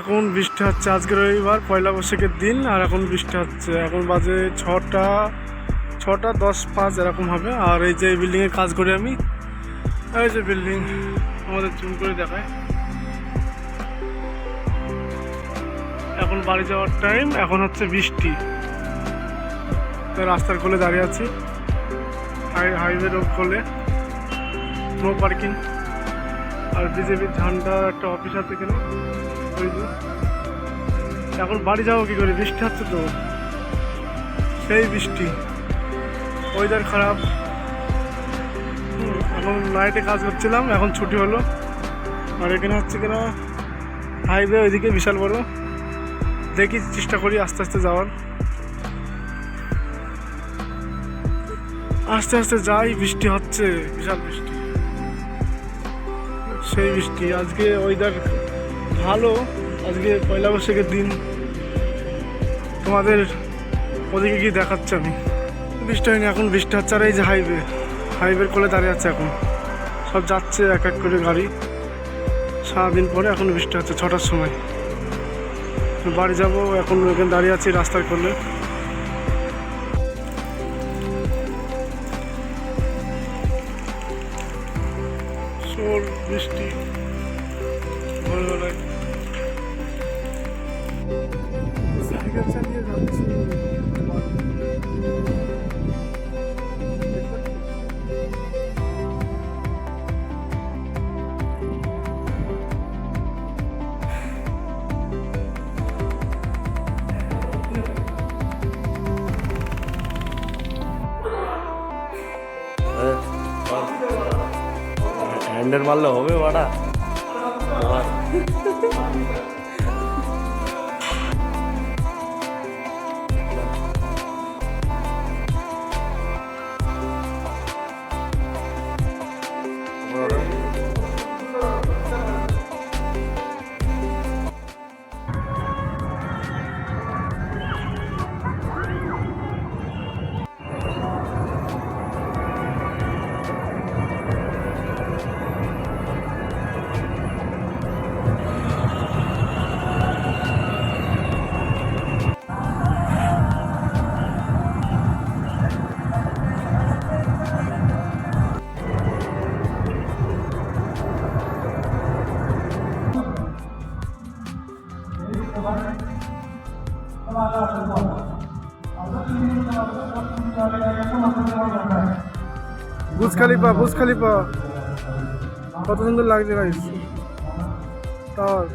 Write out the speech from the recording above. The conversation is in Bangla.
এখন বৃষ্টি হচ্ছে আজকে রবিবার, পয়লা বৈশাখের দিন, আর এখন বৃষ্টি হচ্ছে। এখন বাজে ছটা ছটা দশ পাঁচ এরকম হবে। আর এই যে বিল্ডিংয়ে কাজ করি আমি, এই যে বিল্ডিং আমাদের জুম করে দেখায় এখন বাড়ি যাওয়ার টাইম এখন হচ্ছে বৃষ্টি। তো রাস্তার কোলে দাঁড়িয়ে আছি। হাই হাইওয়ে রোড কোলে। নো পার্কিং আর বিজেপির ঝান্ডার একটা অফিস আছে এখানে। এখন বাড়ি যাব কি করে? বৃষ্টি হচ্ছে তো। সেই বৃষ্টি। ওয়েদার খারাপ। এখন নাইটে কাজ করছিলাম, এখন ছুটি হলো। আর এখানে হচ্ছে কিনা হাইওয়ে ওইদিকে বিশাল বড়। দেখি, চেষ্টা করি আস্তে আস্তে যাওয়ার। আস্তে আস্তে যাই, বৃষ্টি হচ্ছে, বিশাল বৃষ্টি। সেই বৃষ্টি, আজকে ওয়েদার ভালো আজকে পয়লা বৈশাখের দিন। তোমাদের ওদিকে গিয়ে দেখাচ্ছে আমি। বৃষ্টি হয়নি, এখন বৃষ্টি হচ্ছে আর এই যে হাইওয়ে হাইওয়ের কোলে দাঁড়িয়ে আছে এখন। সব যাচ্ছে এক এক করে গাড়ি। সারাদিন পরে এখন বৃষ্টি হচ্ছে ছটার সময়। বাড়ি যাব, এখন এখানে দাঁড়িয়ে আছি রাস্তার কোলে। বৃষ্টি। হ্যান্ডেল মারলে হবে বাড়া 哈。বুজ খালিফা বুজ খালিফা। কত সুন্দর লাগছে গাইস তার।